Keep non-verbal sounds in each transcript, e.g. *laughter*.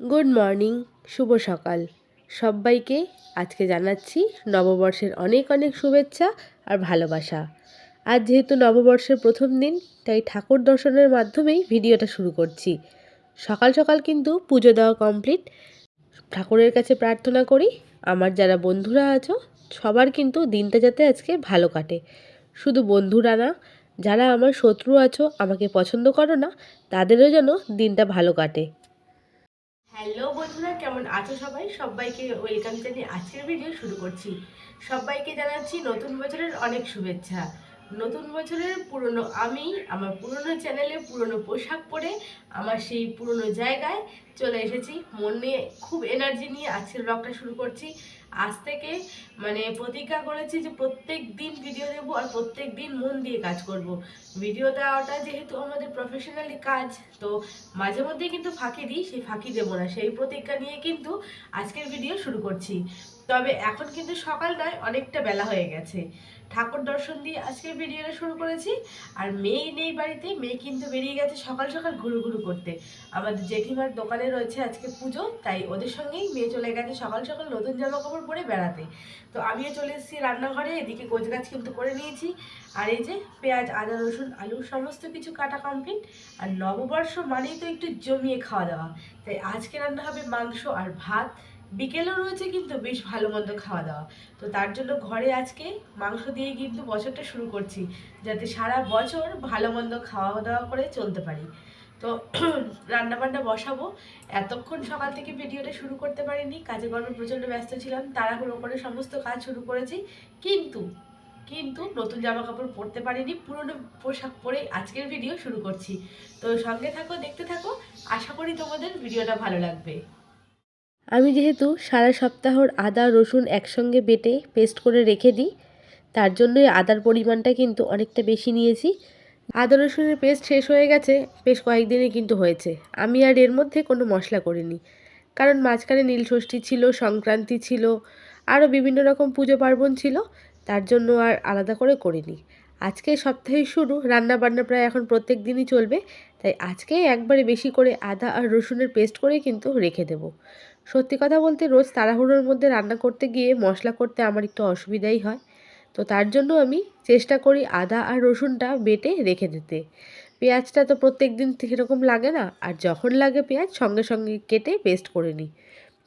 Good morning, শুভ সকাল। সবাইকে আজকে জানাচ্ছি নববর্ষের অনেক অনেক শুভেচ্ছা আর ভালোবাসা। আজ যেহেতু নববর্ষের প্রথম দিন, তাই ঠাকুর দর্শনের মাধ্যমেই ভিডিওটা শুরু করছি। সকাল সকাল কিন্তু পুজো দেওয়া কমপ্লিট ঠাকুরের কাছে প্রার্থনা করি, আমার যারা বন্ধুরা আছো, সবার কিন্তু দিনটা যাতে আজকে ভালো কাটে। শুধু বন্ধুরা না, যারা আমার শত্রু আছো, আমাকে পছন্দ করো না, তাদেরও যেন দিনটা ভালো কাটে। হ্যালো বন্ধুরা, কেমন আছো সবাই? সবাইকে ওয়েলকাম জানিয়ে আজকের ভিডিও শুরু করছি। সবাইকে জানাচ্ছি নতুন বছরের অনেক শুভেচ্ছা। নতুন বছরের পুরনো আমি, আমার পুরনো চ্যানেলে পুরনো পোশাক পরে, আমার সেই পুরনো জায়গায় চলে এসেছি। মনে খুব এনার্জি নিয়ে আজকের ব্লগটা শুরু করছি। আজ থেকে মানে প্রতিজ্ঞা করেছি যে প্রত্যেক দিন ভিডিও দেবো আর প্রত্যেক দিন মন দিয়ে কাজ করব। ভিডিও দেওয়াটা যেহেতু আমাদের প্রফেশনালি কাজ, তো মাঝে মধ্যে কিন্তু ফাঁকি দিই, সেই ফাঁকি দেবো না সেই প্রতিজ্ঞা নিয়ে কিন্তু আজকের ভিডিও শুরু করছি তবে এখন কিন্তু সকাল নয় অনেকটা বেলা হয়ে গেছে। ঠাকুর দর্শন দিয়ে আজকের ভিডিওটা শুরু করেছি। আর মেয়ে নেই বাড়িতে, মেয়ে কিন্তু বেরিয়ে গেছে সকাল সকাল ঘুরু ঘুরু করতে। আমাদের জেঠিমার দোকানে রয়েছে আজকে পুজো, তাই ওদের সঙ্গেই মেয়ে চলে গেছে সকাল সকাল নতুন জামা কাপড় পরে বেড়াতে। তো আমিও চলে এসেছি রান্নাঘরে, এদিকে গাছ কিন্তু করে নিয়েছি। আর এই যে পেঁয়াজ, আদা, রসুন, আলু সমস্ত কিছু কাটা কমপ্লিট আর নববর্ষ মানেই তো একটু জমিয়ে খাওয়া দাওয়া। তাই আজকে রান্না হবে মাংস আর ভাত। বিকেলও রয়েছে কিন্তু বেশ ভালো মন্দ খাওয়া দাওয়া। তো তার জন্য ঘরে আজকে মাংস দিয়ে কিন্তু বছরটা শুরু করছি, যাতে সারা বছর ভালো মন্দ খাওয়া দাওয়া করে চলতে পারি। তো *clears throat* রান্না বান্না বসাবো। এতক্ষণ সকাল থেকে ভিডিওটা শুরু করতে পারিনি, কাজে কর্মে প্রচণ্ড ব্যস্ত ছিলাম, তাড়াহুড়ো করে সমস্ত কাজ শুরু করেছি, কিন্তু কিন্তু নতুন জামা কাপড় পরতে পারিনি, পুরনো পোশাক পরে আজকের ভিডিও শুরু করছি। তো সঙ্গে থাকো, দেখতে থাকো, আশা করি তোমাদের ভিডিওটা ভালো লাগবে। আমি যেহেতু সারা সপ্তাহর আদা, রসুন একসঙ্গে বেটে পেস্ট করে রেখে দিই, তার জন্যই আদার পরিমাণটা কিন্তু অনেকটা বেশি নিয়েছি। আদা, রসুনের পেস্ট শেষ হয়ে গেছে, বেশ কয়েকদিনে কিন্তু হয়েছে। আমি আর এর মধ্যে কোনো মশলা করিনি, কারণ মাঝখানে নীলষষ্ঠী ছিল, সংক্রান্তি ছিল, আরও বিভিন্ন রকম পুজো পার্বণ ছিল, তার জন্য আর আলাদা করে করিনি। আজকে সপ্তাহে শুরু রান্না বান্না প্রায় এখন প্রত্যেক দিনই চলবে, তাই আজকে একবারে বেশি করে আদা আর রসুনের পেস্ট করে কিন্তু রেখে দেব। সত্যি কথা বলতে রোজ তাড়াহুড়োর মধ্যে রান্না করতে গিয়ে মশলা করতে আমার একটু অসুবিধাই হয়। তো তার জন্য আমি চেষ্টা করি আদা আর রসুনটা বেটে রেখে দিতে। পেঁয়াজটা তো প্রত্যেক দিন সেরকম লাগে না, আর যখন লাগে পেঁয়াজ সঙ্গে সঙ্গে কেটে পেস্ট করে নিই।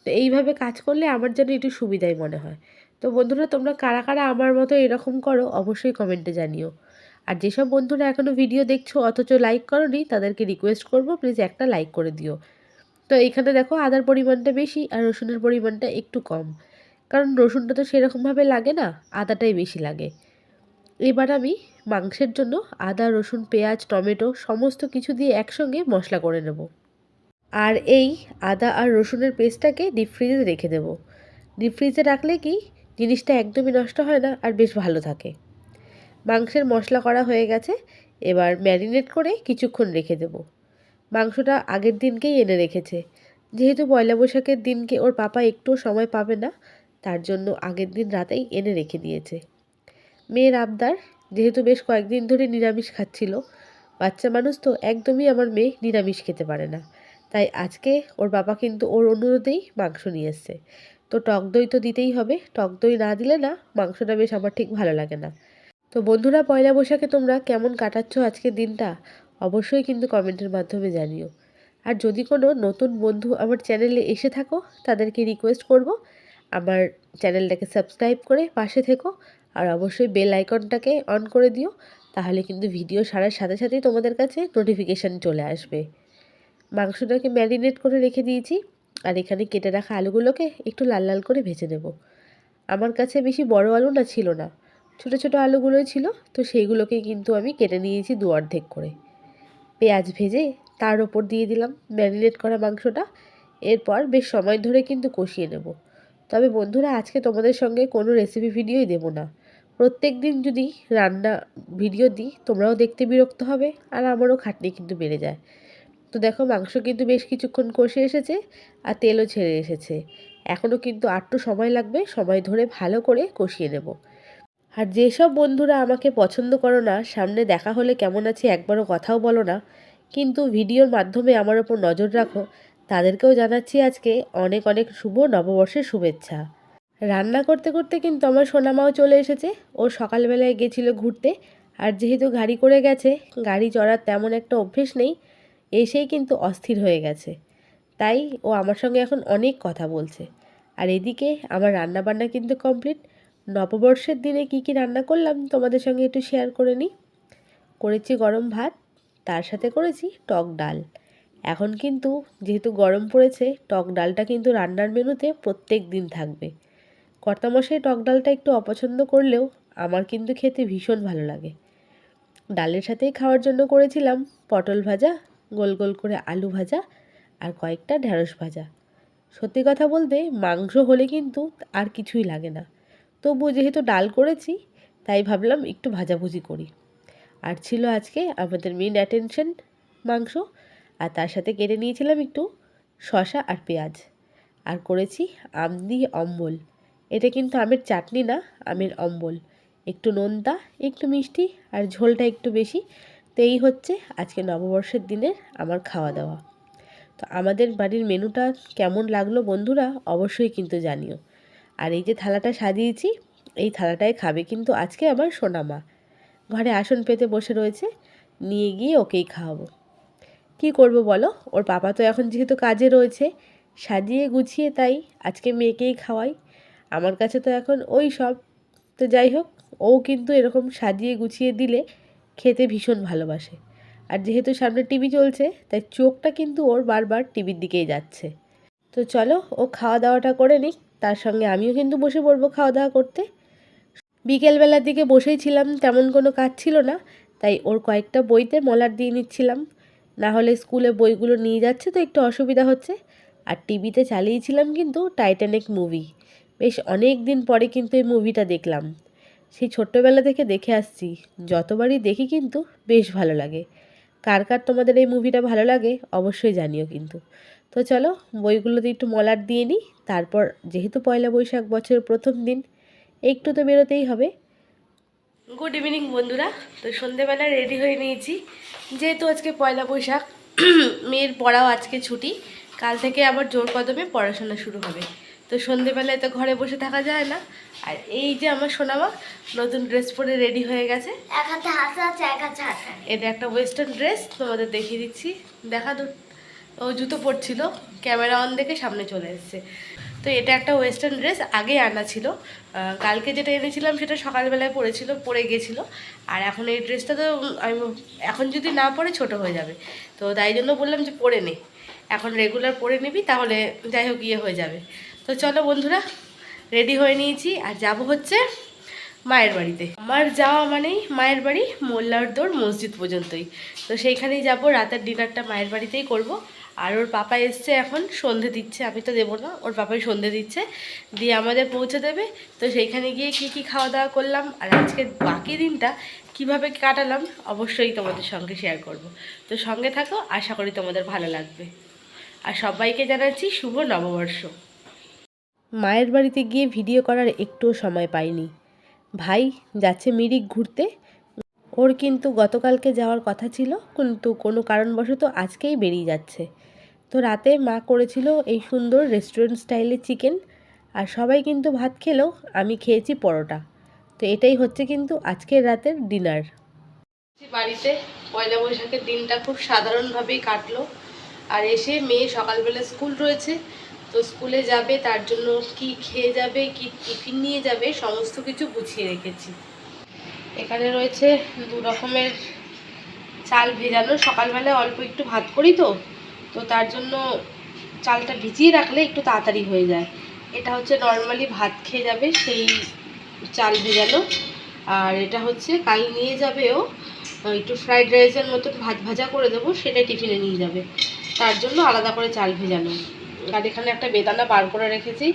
তো এইভাবে কাজ করলে আমার যেন একটু সুবিধাই মনে হয়। তো বন্ধুরা, তোমরা কারা কারা আমার মতো এরকম করো অবশ্যই কমেন্টে জানিও। আর যেসব বন্ধুরা এখনও ভিডিও দেখছ অথচ লাইক করনি, তাদেরকে রিকোয়েস্ট করব প্লিজ একটা লাইক করে দিও। তো এখানে দেখো আদার পরিমাণটা বেশি আর রসুনের পরিমাণটা একটু কম। কারণ রসুনটা তো সেরকমভাবে লাগে না, আদাটাই বেশি লাগে। এবার আমি মাংসের জন্য আদা, রসুন, পেঁয়াজ, টমেটো সমস্ত কিছু দিয়ে একসঙ্গে মশলা করে নেব। আর এই আদা আর রসুনের পেস্টটাকে ডিপ ফ্রিজে রেখে দেব। ডিপ ফ্রিজে রাখলে কি জিনিসটা একদমই নষ্ট হয় না আর বেশ ভালো থাকে। মাংসের মশলা করা হয়ে গেছে, এবার ম্যারিনেট করে কিছুক্ষণ রেখে দেব। মাংসটা আগের দিনকেই এনে রেখেছে। যেহেতু পয়লা বৈশাখের দিনকে ওর পাপা একটুও সময় পাবে না, তার জন্য আগের দিন রাতেই এনে রেখে দিয়েছে। মেয়ের আবদার, যেহেতু বেশ কয়েকদিন ধরে নিরামিষ খাচ্ছিল, বাচ্চা মানুষ তো একদমই আমার মেয়ে নিরামিষ খেতে পারে না। তাই আজকে ওর বাবা কিন্তু ওর অনুরোধেই মাংস নিয়ে এসছে। তো টক দই তো দিতেই হবে, টক দই না দিলে না মাংসটা বেশ আমার ঠিক ভালো লাগে না। তো বন্ধুরা, পয়লা বৈশাখে তোমরা কেমন কাটাচ্ছ আজকের দিনটা? অবশ্যই কিন্তু কমেন্টের মাধ্যমে জানিও। আর যদি কোনো নতুন বন্ধু আমার চ্যানেলে এসে থাকো, তাদেরকে রিকোয়েস্ট করব, আমার চ্যানেলটাকে সাবস্ক্রাইব করে পাশে থেকো, আর অবশ্যই বেল আইকনটাকে অন করে দিও, তাহলে কিন্তু ভিডিও সারার সাথে সাথেই তোমাদের কাছে নোটিফিকেশান চলে আসবে। মাংসটাকে ম্যারিনেট করে রেখে দিয়েছি, আর এখানে কেটে রাখা আলুগুলোকে একটু লাল লাল করে ভেজে নেব। আমার কাছে বেশি বড় আলু না ছিল না, ছোট ছোট আলুগুলোই ছিল, তো সেইগুলোকে কিন্তু আমি কেটে নিয়েছি দু অর্ধেক করে। পেঁয়াজ ভেজে তার ওপর দিয়ে দিলাম ম্যারিনেট করা মাংসটা। এরপর বেশ সময় ধরে কিন্তু কষিয়ে নেব। তবে বন্ধুরা, আজকে তোমাদের সঙ্গে কোনো রেসিপি ভিডিওই দেব না। প্রত্যেক দিন যদি রান্না ভিডিও দিই, তোমরাও দেখতে বিরক্ত হবে আর আমারও খাটনি কিন্তু বেড়ে যায়। তো দেখো, মাংস কিন্তু বেশ কিছুক্ষণ কষে এসেছে আর তেলও ছেড়ে এসেছে। এখনও কিন্তু আটটু সময় লাগবে, সময় ধরে ভালো করে কষিয়ে নেব। আর যেসব বন্ধুরা আমাকে পছন্দ করো না, সামনে দেখা হলে কেমন আছে একবারও কথাও বলো না। কিন্তু ভিডিওর মাধ্যমে আমার ওপর নজর রাখো, তাদেরকেও জানাচ্ছি আজকে অনেক অনেক শুভ নববর্ষের শুভেচ্ছা। রান্না করতে করতে কিন্তু আমার সোনামাও চলে এসেছে। ও সকালবেলায় গেছিল ঘুরতে, আর যেহেতু গাড়ি করে গেছে, গাড়ি চড়ার তেমন একটা অভ্যেস নেই, এসেই কিন্তু অস্থির হয়ে গেছে। তাই ও আমার সঙ্গে এখন অনেক কথা বলছে। আর এদিকে আমার রান্না বান্না কিন্তু কমপ্লিট। নববর্ষের দিনে কি কি রান্না করলাম তোমাদের সঙ্গে একটু শেয়ার করে নিই। করেছি গরম ভাত, তার সাথে করেছি টক ডাল। এখন কিন্তু যেহেতু গরম পড়েছে, টক ডালটা কিন্তু রান্নার মেনুতে প্রত্যেক দিন থাকবে। কর্তামশাই টক ডালটা একটু অপছন্দ করলেও আমার কিন্তু খেতে ভীষণ ভালো লাগে। ডালের সাথেই খাওয়ার জন্য করেছিলাম পটল ভাজা, গোল গোল করে আলু ভাজা আর কয়েকটা ঢ্যাঁড়স ভাজা। সত্যি কথা বলতে মাংস হলে কিন্তু আর কিছুই লাগে না। তবু যেহেতু ডাল করেছি, তাই ভাবলাম একটু ভাজাভুজি করি। আর ছিল আজকে আমাদের মেন অ্যাটেনশন মাংস, আর তার সাথে কেটে নিয়েছিলাম একটু শশা আর পেঁয়াজ। আর করেছি আম দিয়ে অম্বল। এটা কিন্তু আমের চাটনি না, আমের অম্বল। একটু নোনতা, একটু মিষ্টি, আর ঝোলটা একটু বেশি। তো এই হচ্ছে আজকে নববর্ষের দিনের আমার খাওয়া দাওয়া। তো আমাদের বাড়ির মেনুটা কেমন লাগল বন্ধুরা, অবশ্যই কিন্তু জানিও। আর এই যে থালাটা সাজিয়েছি, এই থালাটায় খাবে কিন্তু আজকে আমার সোনামা। ঘরে আসন পেতে বসে রয়েছে, নিয়ে গিয়ে ওকেই খাওয়াবো। কি করব বলো? ওর পাপা তো এখন যেহেতু কাজে রয়েছে, সাজিয়ে গুছিয়ে তাই আজকে মেয়েকেই খাওয়াই। আমার কাছে তো এখন ওই সব। তো যাই হোক, ও কিন্তু এরকম সাজিয়ে গুছিয়ে দিলে খেতে ভীষণ ভালোবাসে। আর যেহেতু সামনে টিভি চলছে, তাই চোখটা কিন্তু ওর বারবার টিভির দিকেই যাচ্ছে। তো চলো, ও খাওয়া দাওয়াটা করে নিক। তার সঙ্গে আমিও কিন্তু বসে পড়ব খাওয়া দাওয়া করতে। বিকেলবেলার দিকে বসেই ছিলাম, তেমন কোনো কাজ ছিল না, তাই ওর কয়েকটা বইতে মলার দিয়ে নিচ্ছিলাম। না হলে স্কুলে বইগুলো নিয়ে যাচ্ছে তো একটু অসুবিধা হচ্ছে। আর টিভিতে চালিয়েছিলাম কিন্তু টাইটানিক মুভি। বেশ অনেক দিন পরে কিন্তু এই মুভিটা দেখলাম। সেই ছোট্টবেলা থেকে দেখে আসছি। যতবারই দেখি কিন্তু বেশ ভালো লাগে। কার কার তোমাদের এই মুভিটা ভালো লাগে অবশ্যই জানিও কিন্তু। তো চলো বইগুলোতে একটু মলার দিয়ে নিই। তারপর যেহেতু পয়লা বৈশাখ বছরের প্রথম দিন একটু তো বেরোতেই হবে। গুড ইভিনিং বন্ধুরা। তো সন্ধেবেলা রেডি হয়ে নিয়েছি। যেহেতু আজকে পয়লা বৈশাখ মেয়ের পড়াও আজকে ছুটি কাল থেকে আবার জোর কদমে পড়াশোনা শুরু হবে। তো সন্ধেবেলায় তো ঘরে বসে থাকা যায় না। আর এই যে আমার সোনামা নতুন ড্রেস পরে রেডি হয়ে গেছে। এটা একটা ওয়েস্টার্ন ড্রেস তোমাদের দেখিয়ে দিচ্ছি। দেখা দু ও জুতো পরছিল, ক্যামেরা অন দেখে সামনে চলে এসেছে। তো এটা একটা ওয়েস্টার্ন ড্রেস আগে আনা ছিল। কালকে যেটা এনেছিলাম সেটা সকালবেলায় পরেছিল, পরে গেছিল। আর এখন এই ড্রেসটা তো আমি, এখন যদি না পরে ছোট হয়ে যাবে। তো তাই জন্য বললাম যে পরে নে। এখন রেগুলার পরে নিবি, তাহলে যাই হোক ইয়ে হয়ে যাবে। তো চলো বন্ধুরা রেডি হয়ে নিয়েছি। আর যাব হচ্ছে মায়ের বাড়িতে। আমার যাওয়া মানেই মায়ের বাড়ি মোল্লার দৌড় মসজিদ পর্যন্তই। তো সেইখানেই যাব, রাতের ডিনারটা মায়ের বাড়িতেই করব। আর ওর পাপা এসছে এখন, সন্ধে দিচ্ছে, আমি তো দেবো না, ওর পাপাই সন্ধে দিচ্ছে, দিয়ে আমাদের পৌঁছে দেবে। তো সেইখানে গিয়ে কি কি খাওয়া দাওয়া করলাম, আর আজকে বাকি দিনটা কীভাবে কাটালাম, অবশ্যই তোমাদের সঙ্গে শেয়ার করব। তো সঙ্গে থাকো, আশা করি তোমাদের ভালো লাগবে। আর সবাইকে জানাচ্ছি শুভ নববর্ষ। মায়ের বাড়িতে গিয়ে ভিডিও করার একটুও সময় পাইনি। ভাই যাচ্ছে মিরিক ঘুরতে ওর কিন্তু গতকালকে যাওয়ার কথা ছিল, কিন্তু কোনো কারণবশত আজকেই বেরিয়ে যাচ্ছে। তো রাতে মা করেছিল এই সুন্দর রেস্টুরেন্ট স্টাইলের চিকেন আর সবাই কিন্তু ভাত খেলেও আমি খেয়েছি পরোটা। তো এটাই হচ্ছে কিন্তু আজকের রাতের ডিনার বাড়িতে পয়লা বৈশাখের দিনটা খুব সাধারণভাবেই কাটলো। আর এসে মেয়ে সকালবেলা স্কুল রয়েছে, তো স্কুলে যাবে, তার জন্য কি খেয়ে যাবে, কি টিফিন নিয়ে যাবে, সমস্ত কিছু গুছিয়ে রেখেছি। এখানে রয়েছে দু রকমের চাল ভেজানো। সকালবেলায় অল্প একটু ভাত করি তো তো তার জন্য চালটা ভিজিয়ে রাখলে একটু তাড়াতাড়ি হয়ে যায়। এটা হচ্ছে নর্মালি ভাত খেয়ে যাবে সেই চাল ভেজানো। আর এটা হচ্ছে কাল নিয়ে যাবে ও, একটু ফ্রাইড রাইসের মতন ভাত ভাজা করে দেবো সেটা টিফিনে নিয়ে যাবে। তার জন্য আলাদা করে চাল ভেজানো। আর এখানে একটা বেদানা বার করে রেখেছি।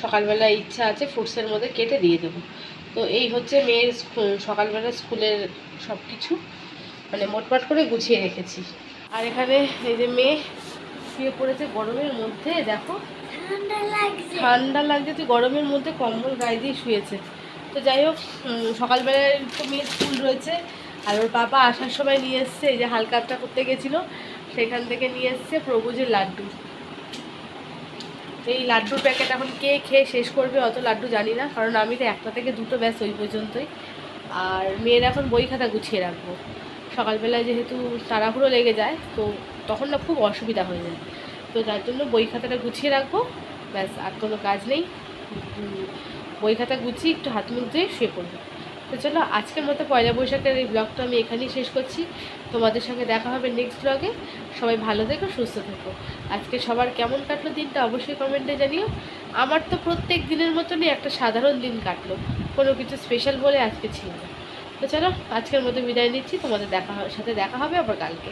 সকালবেলা ইচ্ছা আছে ফ্রুটসের মধ্যে কেটে দিয়ে দেবো। তো এই হচ্ছে মেয়ের স্কু- সকালবেলা স্কুলের সব কিছু মানে মোটমাট করে গুছিয়ে রেখেছি। আর এখানে এই যে মেয়ে শুয়ে পড়েছে গরমের মধ্যে দেখো। ঠান্ডা লাগছে। তুই গরমের মধ্যে কম্বল গায়ে দিয়ে শুয়েছে। তো যাই হোক সকালবেলায় তো মেয়ের স্কুল রয়েছে আর ওর পাপা আসার সময় নিয়ে এসছে এই যে হালকা করতে গেছিল সেখান থেকে নিয়ে এসছে প্রভুজের লাড্ডু। এই লাড্ডুর প্যাকেট এখন কে খেয়ে শেষ করবে অত লাড্ডু জানি না, কারণ আমি তো একটা থেকে দুটো ব্যাস ওই পর্যন্তই। আর মেয়ের এখন বই খাতা গুছিয়ে রাখব। সকালবেলায় যেহেতু তাড়াহুড়ো লেগে যায়, তো তখন না খুব অসুবিধা হয়ে যায়। তো তার জন্য বই খাতাটা গুছিয়ে রাখব, ব্যাস আর কোনো কাজ নেই। বই খাতা গুছিয়ে একটু হাত মুখ ধুয়ে শুয়ে পড়ব। তো চলো, আজকের মতো পয়লা বৈশাখের এই ব্লগটা আমি এখানেই শেষ করছি। তোমাদের সঙ্গে দেখা হবে নেক্সট ব্লগে সবাই ভালো থেকো, সুস্থ থেকো। আজকে সবার কেমন কাটলো দিনটা অবশ্যই কমেন্টে জানিও। আমার তো প্রত্যেক দিনের মতনই একটা সাধারণ দিন কাটলো। কোনো কিছু স্পেশাল বলে আজকে ছিল তো চলো, আজকের মতো বিদায় নিচ্ছি। তোমাদের দেখা সাথে দেখা হবে আবার কালকে।